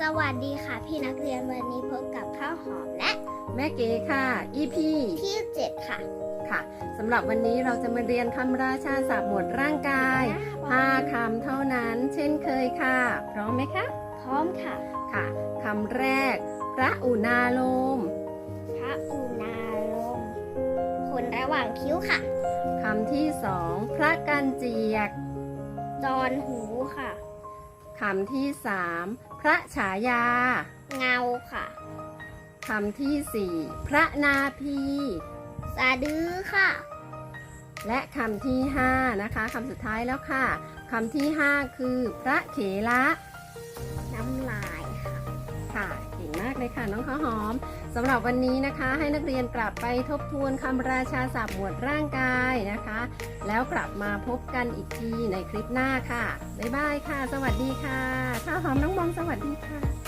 สวัสดีค่ะพี่นักเรียนวันนี้พบกับข้าวหอมและ แม่เก๋ค่ะ EP ที่ 7 ค่ะ ค่ะสำหรับวันนี้เราจะมาเรียนคำราชาศัพท์หมวดร่างกาย5คำเท่านั้นเช่นเคยค่ะ พร้อมไหมคะ พร้อมค่ะ ค่ะคำแรก พระอุณาโลม พระอุณาโลมขนระหว่างคิ้วค่ะคำที่สองพระกันเจียกจอนหูค่ะ คำที่สามพระฉายา เงาค่ะ คำที่สี่พระนาพี สะดือค่ะ และคำที่ห้านะคะคำสุดท้ายแล้วค่ะคำที่ห้าคือพระเขละ เก่งมากเลยค่ะน้องข้าวหอมสำหรับวันนี้นะคะ ให้นักเรียนกลับไปทบทวนคำราชาศัพท์หมวดร่างกายนะคะ แล้วกลับมาพบกันอีกทีในคลิปหน้าค่ะ บ๊ายบายค่ะ สวัสดีค่ะ ข้าวหอมน้องบอมสวัสดีค่ะ